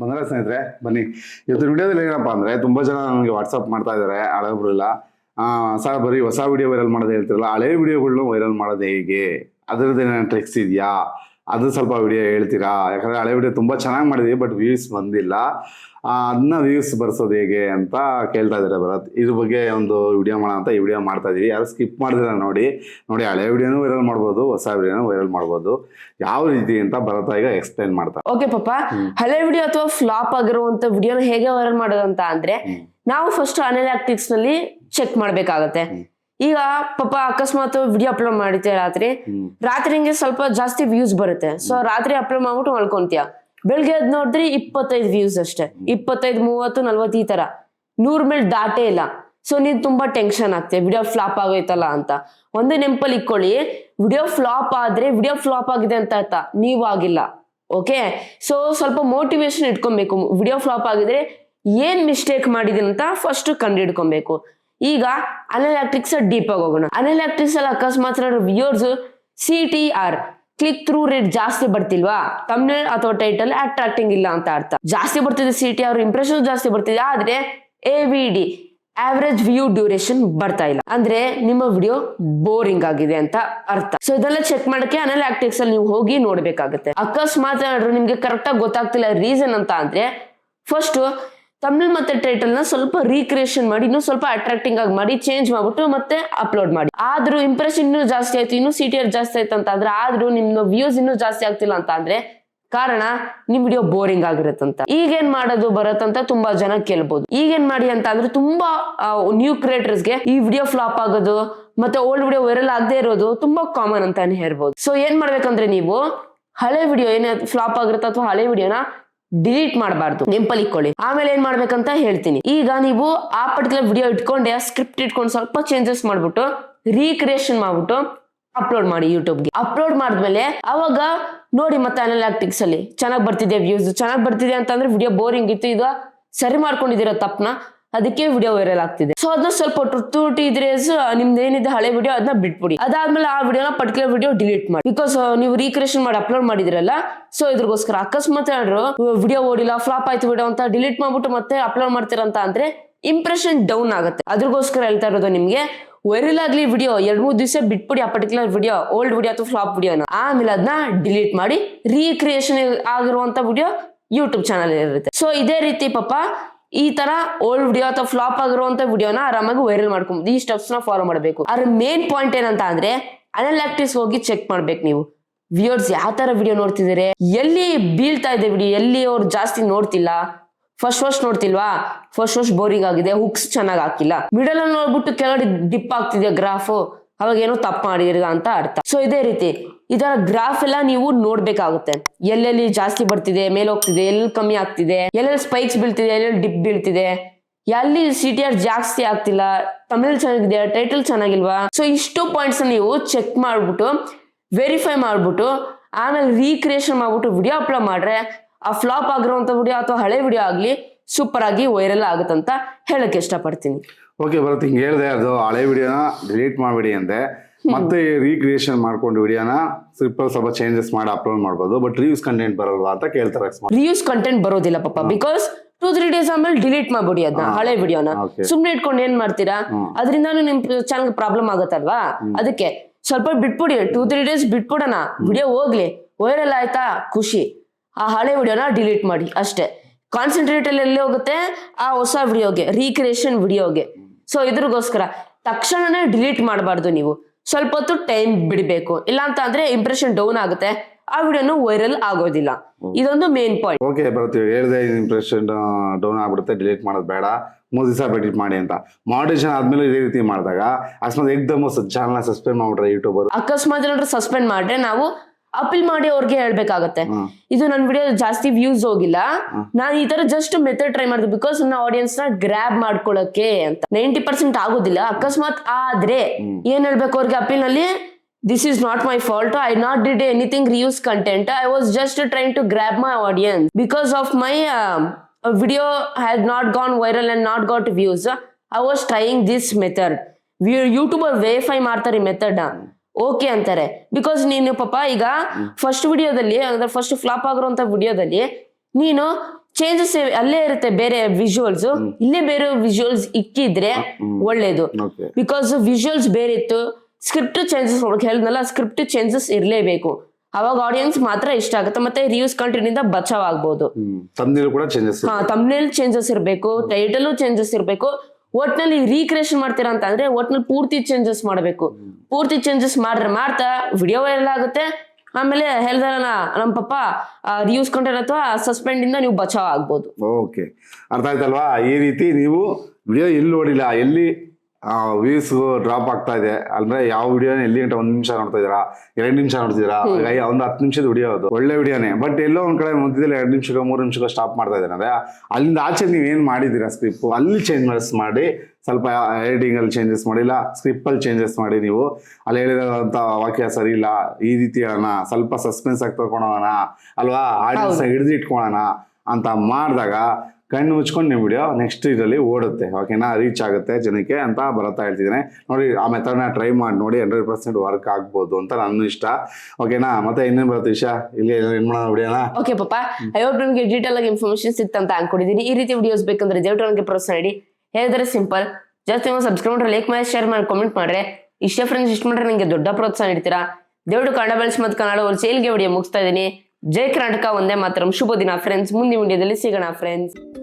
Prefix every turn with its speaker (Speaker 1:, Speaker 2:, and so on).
Speaker 1: ಬಂದ್ರೆ ಸ್ನೇಹಿತರೆ, ಬನ್ನಿ. ಇವತ್ತು ವಿಡಿಯೋದಲ್ಲಿ ಏನಪ್ಪ ಅಂದ್ರೆ ತುಂಬಾ ಜನ ನನಗೆ ವಾಟ್ಸಪ್ ಮಾಡ್ತಾ ಇದ್ದಾರೆ ಹಳೆಬ್ರೆಲ್ಲ ಸರ್, ಬರೀ ಹೊಸ ವಿಡಿಯೋ ವೈರಲ್ ಮಾಡೋದು ಹೇಳ್ತಿರಲ್ಲ, ಹಳೆ ವಿಡಿಯೋಗಳನ್ನ ವೈರಲ್ ಮಾಡೋದು ಹೇಗೆ? ಅದರದ್ದು ಏನೇನು ಟ್ರಿಕ್ಸ್ ಇದೆಯಾ? ಅದು ಸ್ವಲ್ಪ ವಿಡಿಯೋ ಹೇಳ್ತೀರಾ? ಯಾಕಂದ್ರೆ ಹಳೆ ವಿಡಿಯೋ ತುಂಬಾ ಚೆನ್ನಾಗಿ ಮಾಡಿದೀವಿ ಬಟ್ ವ್ಯೂಸ್ ಬಂದಿಲ್ಲ. ಅದನ್ನ ವ್ಯೂಸ್ ಬರ್ಸೋದು ಹೇಗೆ ಅಂತ ಕೇಳ್ತಾ ಇದ್ದಾರೆ ಭರತ್. ಇದ್ರ ಬಗ್ಗೆ ಒಂದು ವಿಡಿಯೋ ಮಾಡೋಣ ಅಂತ ಈ ವಿಡಿಯೋ ಮಾಡ್ತಾ ಇದೀವಿ. ಯಾರು ಸ್ಕಿಪ್ ಮಾಡಿದ್ರೆ ನೋಡಿ. ನೋಡಿ ಹಳೆ ವಿಡಿಯೋನು ವೈರಲ್ ಮಾಡ್ಬೋದು ಹೊಸ ವಿಡಿಯೋನು ವೈರಲ್ ಮಾಡ್ಬೋದು. ಯಾವ ರೀತಿ ಅಂತ ಭರತ್ ಈಗ ಎಕ್ಸ್ಪ್ಲೈನ್ ಮಾಡ್ತಾರೆ.
Speaker 2: ಓಕೆ ಪಾಪ ಹಳೆ ವಿಡಿಯೋ ಅಥವಾ ಫ್ಲಾಪ್ ಆಗಿರುವಂತ ವಿಡಿಯೋನ ಹೇಗೆ ವೈರಲ್ ಮಾಡೋದಂತ ಅಂದ್ರೆ
Speaker 1: ಹ್ಮ್.
Speaker 2: ನಾವು ಫಸ್ಟ್ ಅನಲಾಕ್ಟಿಕ್ಸ್ನಲ್ಲಿ ಚೆಕ್ ಮಾಡ್ಬೇಕಾಗತ್ತೆ. ಈಗ ಪಾಪ ಅಕಸ್ಮಾತ್ ವಿಡಿಯೋ ಅಪ್ಲೋಡ್ ಮಾಡಿದ್ದೆ ರಾತ್ರಿ. ರಾತ್ರಿ ಹಿಂಗೆ ಸ್ವಲ್ಪ ಜಾಸ್ತಿ ವ್ಯೂಸ್ ಬರುತ್ತೆ. ಸೊ ರಾತ್ರಿ ಅಪ್ಲೋಡ್ ಮಾಡ್ಬಿಟ್ಟು ಮಲ್ಕೊಂತೀಯ? ಬೆಳಗ್ಗೆ ಅದ್ ನೋಡಿದ್ರೆ ಇಪ್ಪತ್ತೈದು ವ್ಯೂಸ್ ಅಷ್ಟೇ. ಇಪ್ಪತ್ತೈದು ಮೂವತ್ತು ನಲ್ವತ್ತು ಈ ತರ. ನೂರ್ ಮೇಲೆ ದಾಟೇ ಇಲ್ಲ. ಸೊ ನೀನ್ ತುಂಬಾ ಟೆನ್ಷನ್ ಆಗ್ತೀಯ. ವಿಡಿಯೋ ಫ್ಲಾಪ್ ಆಗೋಯ್ತಲ್ಲ ಅಂತ. ಒಂದೇ ನೆಂಪಲ್ಲಿ ಇಕ್ಕೊಳ್ಳಿ ವಿಡಿಯೋ ಫ್ಲಾಪ್ ಆದ್ರೆ ವಿಡಿಯೋ ಫ್ಲಾಪ್ ಆಗಿದೆ ಅಂತ ಅರ್ಥ. ನೀವು ಆಗಿಲ್ಲ. ಓಕೆ ಸೊ ಸ್ವಲ್ಪ ಮೋಟಿವೇಶನ್ ಇಟ್ಕೊಬೇಕು. ವಿಡಿಯೋ ಫ್ಲಾಪ್ ಆಗಿದ್ರೆ ಏನ್ ಮಿಸ್ಟೇಕ್ ಮಾಡಿದೀನಿ ಅಂತ ಫಸ್ಟ್ ಕಂಡು ಹಿಡ್ಕೊಬೇಕು. ಈಗ ಅನಲಾಕ್ಟ್ರಿಕ್ಸ್ ಡೀಪ್ ಆಗಿ ಹೋಗೋಣ. ಅನಲಾಕ್ಟ್ರಿಕ್ಸ್ ಅಲ್ಲಿ ಅಕಸ್ಮಾತ್ viewers C T R click through rate ಜಾಸ್ತಿ ಬರ್ತಿಲ್ವಾ? ತಮಿಳ್ ಅಥವಾ ಟೈಟಲ್ ಅಟ್ರಾಕ್ಟಿಂಗ್ ಇಲ್ಲ ಅಂತ ಅರ್ಥ. ಜಾಸ್ತಿ ಬರ್ತಿದೆ ಸಿ ಟಿ ಆರ್ ಇಂಪ್ರೆಷನ್ ಜಾಸ್ತಿ ಬರ್ತಿದೆ, ಆದ್ರೆ A V D average view duration ಬರ್ತಾ ಇಲ್ಲ. ಅಂದ್ರೆ ನಿಮ್ಮ ವಿಡಿಯೋ ಬೋರಿಂಗ್ ಆಗಿದೆ ಅಂತ ಅರ್ಥ. ಸೊ ಇದೆಲ್ಲ ಚೆಕ್ ಮಾಡಕ್ಕೆ ಅನಲಾಕ್ಟಿಕ್ಸ್ ಅಲ್ಲಿ ನೀವು ಹೋಗಿ ನೋಡ್ಬೇಕಾಗುತ್ತೆ. ಅಕಸ್ಮಾತ್ ನಿಮ್ಗೆ ಕರೆಕ್ಟ್ ಆಗಿ ಗೊತ್ತಾಗ್ತಿಲ್ಲ ರೀಸನ್ ಅಂತ ಅಂದ್ರೆ ಫಸ್ಟ್ ತಮಿಳ್ ಮತ್ತೆ ಟೈಟಲ್ನ ಸ್ವಲ್ಪ ರೀಕ್ರಿಯೇಷನ್ ಮಾಡಿ, ಇನ್ನೂ ಸ್ವಲ್ಪ ಅಟ್ರಾಕ್ಟಿಂಗ್ ಆಗಿ ಮಾಡಿ ಚೇಂಜ್ ಮಾಡ್ಬಿಟ್ಟು ಮತ್ತೆ ಅಪ್ಲೋಡ್ ಮಾಡಿ. ಆದ್ರೂ ಇಂಪ್ರೆಷನ್ ಇನ್ನೂ ಜಾಸ್ತಿ ಆಯ್ತು, ಇನ್ನೂ ಸಿ ಟಿ ಆರ್ ಜಾಸ್ತಿ ಆಯ್ತು ಅಂತ ಅಂದ್ರೆ ಆದ್ರೂ ನಿಮ್ಮ ವ್ಯೂಸ್ ಇನ್ನೂ ಜಾಸ್ತಿ ಆಗ್ತಿಲ್ಲ ಅಂತ ಅಂದ್ರೆ, ಕಾರಣ ನಿಮ್ ವಿಡಿಯೋ ಬೋರಿಂಗ್ ಆಗಿರುತ್ತಂತ. ಈಗೇನ್ ಮಾಡೋದು ಬರತ್ತಂತ ತುಂಬಾ ಜನ ಕೇಳ್ಬೋದು. ಈಗೇನ್ ಮಾಡಿ ಅಂತ ಅಂದ್ರೆ ತುಂಬಾ ನ್ಯೂ ಕ್ರಿಯೇಟರ್ಸ್ಗೆ ಈ ವಿಡಿಯೋ ಫ್ಲಾಪ್ ಆಗೋದು, ಮತ್ತೆ ಓಲ್ಡ್ ವಿಡಿಯೋ ವೈರಲ್ ಆಗದೆ ಇರೋದು ತುಂಬಾ ಕಾಮನ್ ಅಂತಾನೆ ಹೇಳ್ಬೋದು. ಸೊ ಏನ್ ಮಾಡ್ಬೇಕಂದ್ರೆ ನೀವು, ಹಳೆ ವಿಡಿಯೋ ಏನೇ ಫ್ಲಾಪ್ ಆಗಿರುತ್ತೆ ಅಥವಾ ಹಳೆ ವಿಡಿಯೋನ ಡಿಲೀಟ್ ಮಾಡಬಾರ್ದು. ನೆಂಪಲ್ಲಿ ಇಕ್ಕೊಳ್ಳಿ ಆಮೇಲೆ ಏನ್ ಮಾಡ್ಬೇಕಂತ ಹೇಳ್ತೀನಿ. ಈಗ ನೀವು ಆ ಪರ್ಟಿಕ್ಯುಲರ್ ವಿಡಿಯೋ ಇಟ್ಕೊಂಡೆ ಸ್ಕ್ರಿಪ್ಟ್ ಇಟ್ಕೊಂಡು ಸ್ವಲ್ಪ ಚೇಂಜಸ್ ಮಾಡ್ಬಿಟ್ಟು ರೀಕ್ರಿಯೇಷನ್ ಮಾಡ್ಬಿಟ್ಟು ಅಪ್ಲೋಡ್ ಮಾಡಿ ಯೂಟ್ಯೂಬ್ಗೆ ಅಪ್ಲೋಡ್ ಮಾಡಿದ್ಮೇಲೆ ಅವಾಗ ನೋಡಿ ಮತ್ತೆ ಅನಲಾಕ್ಟಿಕ್ಸ್ ಅಲ್ಲಿ. ಚೆನ್ನಾಗಿ ಬರ್ತಿದೆ ವ್ಯೂಸ್ ಚೆನ್ನಾಗಿ ಬರ್ತಿದೆ ಅಂತಂದ್ರೆ ವಿಡಿಯೋ ಬೋರಿಂಗ್ ಇತ್ತು. ಈಗ ಸರಿ ಮಾಡ್ಕೊಂಡಿದ್ದೀರಾ ತಪ್ಪನ ಅದಕ್ಕೆ ವಿಡಿಯೋ ವೈರಲ್ ಆಗ್ತಿದೆ. ಸೊ ಅದನ್ನ ಸ್ವಲ್ಪ ತುಟ್ಟಿ ಇದ್ರೆ ನಿಮ್ದು ಏನಿದೆ ಹಳೆ ವಿಡಿಯೋ ಅದನ್ನ ಬಿಟ್ಬಿಡಿ. ಅದಾದ್ಮೇಲೆ ಆ ವಿಡಿಯೋನ ಪರ್ಟಿಕ್ಯುಲರ್ ವಿಡಿಯೋ ಡಿಲೀಟ್ ಮಾಡಿ. ಬಿಕಾಸ್ ನೀವು ರೀಕ್ರಿಯೇಷನ್ ಮಾಡಿ ಅಪ್ಲೋಡ್ ಮಾಡಿದ್ರಲ್ಲ ಸೊ ಇದ್ರಗೋಸ್ಕರ ಅಕಸ್ಮಾತ್ ಏನಾದ್ರು ವಿಡಿಯೋ ಓಡಿಲ್ಲ ಫ್ಲಾಪ್ ಆಯ್ತು ವಿಡಿಯೋ ಅಂತ ಡಿಲೀಟ್ ಮಾಡ್ಬಿಟ್ಟು ಮತ್ತೆ ಅಪ್ಲೋಡ್ ಮಾಡ್ತೀರಂತ ಅಂದ್ರೆ ಇಂಪ್ರೆಷನ್ ಡೌನ್ ಆಗುತ್ತೆ. ಅದ್ರಗೋಸ್ಕರ ಹೇಳ್ತಾ ಇರೋದು ನಿಮ್ಗೆ ವೈರಲ್ ಆಗ್ಲಿ ವಿಡಿಯೋ ಎರಡ್ ಮೂರು ದಿವಸ ಬಿಟ್ಬಿಡಿ ಆ ಪರ್ಟಿಕ್ಯುಲರ್ ವಿಡಿಯೋ ಓಲ್ಡ್ ವಿಡಿಯೋ ಅಥವಾ ಫ್ಲಾಪ್ ವಿಡಿಯೋನ ಆಮೇಲೆ ಅದನ್ನ ಡಿಲೀಟ್ ಮಾಡಿ ರೀಕ್ರಿಯೇಷನ್ ಆಗಿರುವಂತ ವಿಡಿಯೋ ಯೂಟ್ಯೂಬ್ ಚಾನಲ್ ಇರುತ್ತೆ. ಸೊ ಇದೇ ರೀತಿ ಪಾಪ ಈ ತರ ಓಲ್ಡ್ ವಿಡಿಯೋ ಅಥವಾ ಫ್ಲಾಪ್ ಆಗಿರುವಂತ ವಿಡಿಯೋನ ಆರಾಮಾಗಿ ವೈರಲ್ ಮಾಡ್ಕೊಬಹುದು ಈ ಸ್ಟೆಪ್ಸ್ನ ಫಾಲೋ ಮಾಡಬೇಕು. ಅದ್ರ ಮೇನ್ ಪಾಯಿಂಟ್ ಏನಂತ ಅಂದ್ರೆ ಅನಲಾಕ್ಟಿಕ್ಸ್ ಹೋಗಿ ಚೆಕ್ ಮಾಡ್ಬೇಕು ನೀವು. ವ್ಯೂರ್ಸ್ ಯಾವ ತರ ವಿಡಿಯೋ ನೋಡ್ತಿದ್ದಾರೆ? ಎಲ್ಲಿ ಬೀಳ್ತಾ ಇದೆ ವಿಡಿಯೋ ಎಲ್ಲಿ ಅವ್ರು ಜಾಸ್ತಿ ನೋಡ್ತಿಲ್ಲ? ಫಸ್ಟ್ ಫಸ್ಟ್ ನೋಡ್ತಿಲ್ವಾ? ಫಸ್ಟ್ ಫಸ್ಟ್ ಬೋರಿಂಗ್ ಆಗಿದೆ. ಹುಕ್ಸ್ ಚೆನ್ನಾಗಿ ಹಾಕಿಲ್ಲ. ಮಿಡಲ್ ಅಲ್ಲಿ ನೋಡ್ಬಿಟ್ಟು ಕೆಳಗಡೆ ಡಿಪ್ ಆಗ್ತಿದೆ ಗ್ರಾಫ್ ಅವಾಗ ಏನೋ ತಪ್ಪು ಮಾಡಿದಿರ ಅಂತ ಅರ್ಥ. ಸೊ ಇದೇ ರೀತಿ ಇದರ ಗ್ರಾಫ್ ಎಲ್ಲ ನೀವು ನೋಡ್ಬೇಕಾಗುತ್ತೆ. ಎಲ್ಲೆಲ್ಲಿ ಜಾಸ್ತಿ ಬರ್ತಿದೆ, ಮೇಲೆ ಹೋಗ್ತಿದೆ, ಎಲ್ಲಿ ಕಮ್ಮಿ ಆಗ್ತಿದೆ, ಎಲ್ಲೆಲ್ಲಿ ಸ್ಪೈಕ್ಸ್ ಬೀಳ್ತಿದೆ, ಎಲ್ಲೆಲ್ಲಿ ಡಿಪ್ ಬೀಳ್ತಿದೆ ಎಲ್ಲಿ ಸಿ ಟಿ ಆರ್ ಜಾಸ್ತಿ ಆಗ್ತಿಲ್ಲ, ತಮಿಳ್ ಚೆನ್ನಾಗಿದೆ ಟೈಟಲ್ ಚೆನ್ನಾಗಿಲ್ವಾ? ಸೊ ಇಷ್ಟು ಪಾಯಿಂಟ್ಸ್ ನೀವು ಚೆಕ್ ಮಾಡ್ಬಿಟ್ಟು ವೆರಿಫೈ ಮಾಡ್ಬಿಟ್ಟು, ಆಮೇಲೆ ರೀಕ್ರಿಯೇಷನ್ ಮಾಡ್ಬಿಟ್ಟು ವಿಡಿಯೋ ಅಪ್ಲೋಡ್ ಮಾಡ್ರೆ ಆ ಫ್ಲಾಪ್ ಆಗಿರುವಂತ ವಿಡಿಯೋ ಅಥವಾ ಹಳೆ ವಿಡಿಯೋ ಆಗ್ಲಿ ಸೂಪರ್ ಆಗಿ ವೈರಲ್ ಆಗುತ್ತಂತ ಹೇಳಕ್ ಇಷ್ಟಪಡ್ತೀನಿ.
Speaker 1: ಓಕೆ ಬರುತ್ತೆ ಹಿಂಗೆ ಹೇಳಿದೆ ಅದು ಹಳೆ ವಿಡಿಯೋನ ಡಿಲೀಟ್ ಮಾಡಬೇಡಿ ಅಂದೆ. ಮತ್ತೆ ರೀಕ್ರಿಯೇಷನ್ ಮಾಡ್ಕೊಂಡು ವಿಡಿಯೋನ ಸ್ವಲ್ಪ ಸ್ವಲ್ಪ ಚೇಂಜಸ್ ಮಾಡಿ ಅಪ್ಲೋಡ್ ಮಾಡ್ಬೋದು. ಬಟ್ ರಿವ್ಯೂಸ್ ಕಂಟೆಂಟ್ ಬರಲ್ವಾ ಅಂತ ಕೇಳ್ತಾರೆ
Speaker 2: ರಿಯೂಸ್ ಕಂಟೆಂಟ್ ಬರೋದಿಲ್ಲ ಪಾಪ ಬಿಕಾಸ್ ಟೂ ತ್ರೀ ಡೇಸ್ ಆಮೇಲೆ ಡಿಲೀಟ್ ಮಾಡ್ಬಿಡಿ ಅದನ್ನ ಹಳೆ ವಿಡಿಯೋನ. ಸುಮ್ನೆ ಇಟ್ಕೊಂಡು ಏನ್ ಮಾಡ್ತೀರಾ?
Speaker 1: ಅದರಿಂದ
Speaker 2: ಅದರಿಂದಾನು ನಿಮ್ ಚಾನಲ್ ಪ್ರಾಬ್ಲಮ್ ಆಗತ್ತಲ್ವಾ? ಅದಕ್ಕೆ ಸ್ವಲ್ಪ ಬಿಟ್ಬಿಡಿ ಟೂ ತ್ರೀ ಡೇಸ್ ಬಿಟ್ಬಿಡೋಣ. ವಿಡಿಯೋ ಹೋಗ್ಲಿ ವೈರಲ್ ಆಯ್ತಾ? ಖುಷಿ. ಆ ಹಳೆ ವಿಡಿಯೋನ ಡಿಲೀಟ್ ಮಾಡಿ ಅಷ್ಟೇ. ಕಾನ್ಸಂಟ್ರೇಟ್ ಅಲ್ಲಿ ಎಲ್ಲಿ ಹೋಗುತ್ತೆ? ಆ ಹೊಸ ವಿಡಿಯೋಗೆ ರೀಕ್ರಿಯೇಷನ್ ವಿಡಿಯೋಗೆ. ಸೊ ಇದ್ರಿಗೋಸ್ಕರ ತಕ್ಷಣನೇ ಡಿಲೀಟ್ ಮಾಡಬಾರ್ದು ನೀವು. ಸ್ವಲ್ಪ ಹೊತ್ತು ಟೈಮ್ ಬಿಡಬೇಕು. ಇಲ್ಲ ಅಂತ ಅಂದ್ರೆ ಇಂಪ್ರೆಷನ್ ಡೌನ್ ಆಗುತ್ತೆ. ಆ ವಿಡಿಯೋನು ವೈರಲ್ ಆಗೋದಿಲ್ಲ. ಇದೊಂದು ಮೇನ್ ಪಾಯಿಂಟ್
Speaker 1: ಓಕೆ ಬರ್ತೀವಿ. ಹೇಳಿದೆ ಇಂಪ್ರೆಷನ್ ಡೌನ್ ಆಗ್ಬಿಡುತ್ತೆ ಡಿಲೀಟ್ ಮಾಡೋದು ಬೇಡ. ಮೂರು ದಿವಸ ಎಡಿಟ್ ಮಾಡಿ ಅಂತ. ಮಾಡಿಷನ್ ಆದ್ಮೇಲೆ ಇದೇ ರೀತಿ ಮಾಡಿದಾಗ ಅಕಸ್ಮಾತ್ ಎಕ್ದಮ್ ಚಾನಲ್ ಸಸ್ಪೆಂಡ್ ಮಾಡ್ಬಿಟ್ರೆ ಯೂಟ್ಯೂಬರ್
Speaker 2: ಅಕಸ್ಮಾತ್ ಏನಾದ್ರು ಸಸ್ಪೆಂಡ್ ಮಾಡ್ರೆ ನಾವು ಅಪೀಲ್ ಮಾಡಿ ಅವ್ರಿಗೆ ಹೇಳ್ಬೇಕಾಗತ್ತೆ. ಇದು ನನ್ನ ವಿಡಿಯೋ ಜಾಸ್ತಿ ವ್ಯೂಸ್ ಹೋಗಿಲ್ಲ. ನಾನು ಈ ತರ ಜಸ್ಟ್ ಮೆಥಡ್ ಟ್ರೈ ಮಾಡಿದೆ ಬಿಕಾಸ್ ನನ್ನ ಆಡಿಯನ್ಸ್ನ ಗ್ರಾಬ್ ಮಾಡ್ಕೊಳಕ್ಕೆ ಅಂತ. ನೈಂಟಿ ಪರ್ಸೆಂಟ್ ಆಗೋದಿಲ್ಲ. ಅಕಸ್ಮಾತ್ ಆದ್ರೆ ಏನ್ ಹೇಳ್ಬೇಕು ಅವ್ರಿಗೆ ಅಪೀಲ್ನಲ್ಲಿ this is not my fault I not did anything reuse content I was just trying to grab my audience because of my video has not gone viral and not got views I was trying this method YouTuber verify ಮಾಡ್ತಾರೆ ಈ method okay ಅಂತಾರೆ. Because ನೀನು ಪಾಪ ಈಗ first ವಿಡಿಯೋದಲ್ಲಿ ಅಂದ್ರೆ first flap ಆಗಿರುವಂತ ವಿಡಿಯೋದಲ್ಲಿ ನೀನು ಚೇಂಜಸ್ ಅಲ್ಲೇ ಇರುತ್ತೆ ಬೇರೆ ವಿಜುವಲ್ಸ್ ಇಲ್ಲೇ ಬೇರೆ ವಿಜುವಲ್ಸ್ ಇಕ್ಕಿದ್ರೆ ಒಳ್ಳೇದು. ಬಿಕಾಸ್ ವಿಜುವಲ್ಸ್ ಬೇರೆ ಇತ್ತು ಸ್ಕ್ರಿಪ್ಟ್ ಚೇಂಜಸ್ ಹೇಳಿದ್ನಲ್ಲ ಸ್ಕ್ರಿಪ್ಟ್ ಚೇಂಜಸ್ ಇರಲೇಬೇಕು. ಅವಾಗ ಆಡಿಯನ್ಸ್ ಮಾತ್ರ ಇಷ್ಟ ಆಗುತ್ತೆ ಮತ್ತೆ ರಿವ್ಯೂಸ್ ಕಂಟೆಂಟ್ ಬಚಾವ್
Speaker 1: ಆಗ್ಬಹುದು ತಮ್ನೇಲ್ ಚೇಂಜಸ್
Speaker 2: ಇರಬೇಕು ಟೈಟಲ್ ಚೇಂಜಸ್ ಇರಬೇಕು ಒಟ್ನಲ್ಲಿ ರೀಕ್ರಿಯೇಷನ್ ಮಾಡ್ತೀರಾ ಅಂತ ಅಂದ್ರೆ ಒಟ್ನಲ್ಲಿ ಪೂರ್ತಿ ಚೇಂಜಸ್ ಮಾಡಬೇಕು. ಪೂರ್ತಿ ಚೇಂಜಸ್ ಮಾಡ್ರೆ ಮಾಡ್ತಾ ವಿಡಿಯೋ ವೈರಲ್ ಆಗುತ್ತೆ. ಆಮೇಲೆ ಹೇಳ್ದಾರಲ್ಲ ನಮ್ಮ ಪಪ್ಪ ರಿಯೂಸ್ ಕಂಟೆಂಟ್ ಅಥವಾ ಸಸ್ಪೆಂಡ್ ಇಂದ ನೀವು ಬಚಾವ್ ಆಗ್ಬೋದು.
Speaker 1: ಓಕೆ ಅರ್ಥ ಆಯ್ತಲ್ವಾ? ಈ ರೀತಿ ನೀವು ವಿಡಿಯೋ ಎಲ್ಲಿ ನೋಡಿಲ್ಲ, ಎಲ್ಲಿ ವ್ಯೂಸ್ ಡ್ರಾಪ್ ಆಗ್ತಾ ಇದೆ. ಅಂದ್ರೆ ಯಾವ ವಿಡಿಯೋ ಎಲ್ಲಿ ಗಂಟೆ ಒಂದ್ ನಿಮಿಷ ನೋಡ್ತಾ ಇದೀರಾ ಎರಡ್ ನಿಮಿಷ ನೋಡ್ತಿದ್ದೀರಾ? ಒಂದ್ ಒಂದು ಹತ್ತು ನಿಮಿಷದ ವಿಡಿಯೋ ಅದು. ಒಳ್ಳೆ ವಿಡಿಯೋನೇ ಬಟ್ ಎಲ್ಲೋ ಒಂದ್ ಕಡೆ ಮಧ್ಯದಲ್ಲಿ ಎರಡು ನಿಮಿಷಕ್ಕೋ ಮೂರ್ ನಿಮಿಷಕ್ಕೋ ಸ್ಟಾಪ್ ಮಾಡ್ತಾ ಇದ್ದಾರೆ. ಅಂದ್ರೆ ಅಲ್ಲಿಂದ ಆಚೆ ನೀವು ಏನ್ ಮಾಡಿದ್ದೀರಾ ಸ್ಕ್ರಿಪ್ ಅಲ್ಲಿ ಚೇಂಜಸ್ ಮಾಡಿ ಸ್ವಲ್ಪ ಎಡಿಟಿಂಗ್ ಅಲ್ಲಿ ಚೇಂಜಸ್ ಮಾಡಿ ಇಲ್ಲ ಸ್ಕ್ರಿಪ್ ಅಲ್ಲಿ ಚೇಂಜಸ್ ಮಾಡಿ ನೀವು. ಅಲ್ಲಿ ಹೇಳಿದಂತ ವಾಕ್ಯ ಸರಿ ಇಲ್ಲ. ಈ ರೀತಿ ಹೇಳೋಣ. ಸ್ವಲ್ಪ ಸಸ್ಪೆನ್ಸ್ ಆಗಿ ತಗೊಳೋಣ ಅಲ್ವಾ? ಆಡಿಯನ್ಸ್ ಹಿಡಿದಿಟ್ಕೊಳ್ಳೋಣ ಅಂತ ಮಾಡಿದಾಗ ಕಣ್ಣು ಮುಚ್ಕೊಂಡು ನಿಮ್ಮ ವಿಡಿಯೋ ನೆಕ್ಸ್ಟ್ ಇದರಲ್ಲಿ ಓಡುತ್ತೆ. ಓಕೆನಾ ರೀಚ್ ಆಗುತ್ತೆ ಜನಕ್ಕೆ ಅಂತ ಬರ್ತಾ ಇರ್ತಿದ್ದೇನೆ ನೋಡಿ ಆ ಮೆಥಡ್ನ ಟ್ರೈ ಮಾಡಿ ನೋಡಿ ಹಂಡ್ರೆಡ್ ಪರ್ಸೆಂಟ್ ವರ್ಕ್ ಆಗ್ಬೋದು ಅಂತ ನನ್ನ ಇಷ್ಟ ಓಕೆನಾ ಮತ್ತೆ ಇನ್ನೇನು ಬರುತ್ತೆ ವಿಷಯ? ಇಲ್ಲಿ ಏನು ಮಾಡೋಣ ವಿಡಿಯೋನ
Speaker 2: ಓಕೆ ಪಾಪ ಐ ಹೋಪ್ ನಿಮಗೆ ಡೀಟೇಲ್ ಆಗಿ ಇನ್ಫಾರ್ಮೇಶನ್ ಸಿಕ್ತಂತ ಅನ್ಕೊಂಡಿದ್ದೀನಿ ಈ ರೀತಿ ವಿಡಿಯೋಸ್ ಬೇಕಂದ್ರೆ ದಯವಿಟ್ಟು ನನಗೆ ಪ್ರೋತ್ಸಾಹ ನೀಡಿ ಹೇಳಿದ್ರೆ ಸಿಂಪಲ್ ಜಾಸ್ತಿ ಸಬ್ಸ್ಕ್ರೈಬ್ ಮಾಡ್ರೆ ಲೈಕ್ ಮಾಡಿ ಶೇರ್ ಮಾಡಿ ಕಾಮೆಂಟ್ ಮಾಡ್ರೆ ಇಷ್ಟೇ ಫ್ರೆಂಡ್ಸ್ ಇಷ್ಟ ಮಾಡ್ರೆ ನನಗೆ ದೊಡ್ಡ ಪ್ರೋತ್ಸಾಹ ನೀಡ್ತೀರಾ? ದೇವ್ರು ಕನ್ನಡ ಬೆಳೆಸಿ ಮತ್ತು ಕನ್ನಡ ಒಂದು ಸೇಲ್ಗೆ ವಿಡಿಯೋ ಮುಗಿಸ್ತಾ ಇದ್ದೀನಿ ಜೈ ಕರ್ನಾಟಕ ಒಂದೇ ಮಾತ್ರ. ಶುಭ ದಿನ ಫ್ರೆಂಡ್ಸ್ ಮುಂದಿನ ವಿಡಿಯೋದಲ್ಲಿ ಸಿಗೋಣ ಫ್ರೆಂಡ್ಸ್